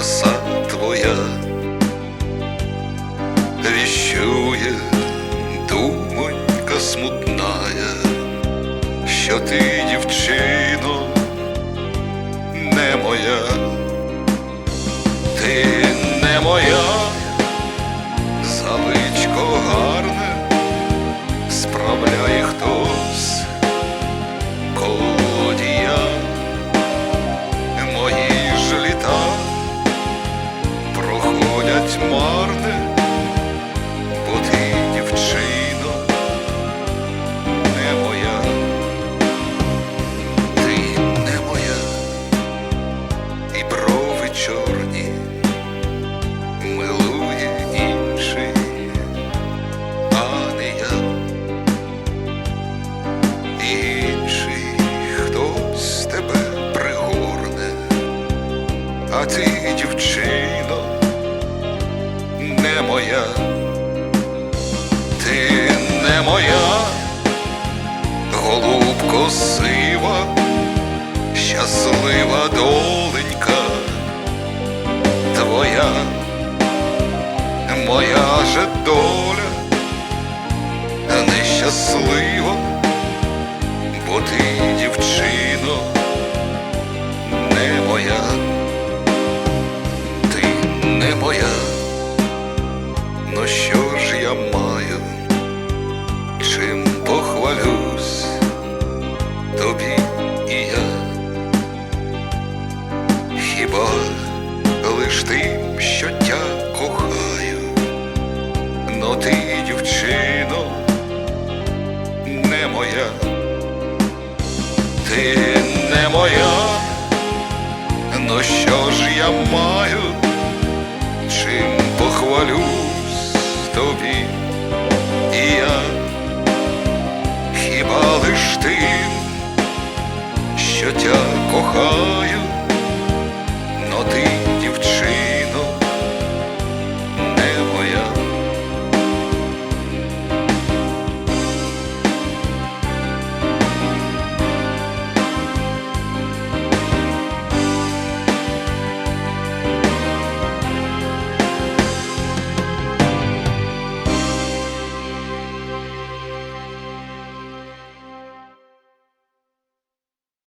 краса твоя віщує думонька смутная, що ти дівчина. Ти, дівчино, не моя, ти не моя, голубко сива, щаслива доленька, твоя, моя же доля нещаслива, хіба лиш тим, що тя кохаю, но ти, дівчино, не моя, ти не моя, Ну що ж я маю, чим похвалюсь тобі? І я, хіба лиш тим, що тя кохаю.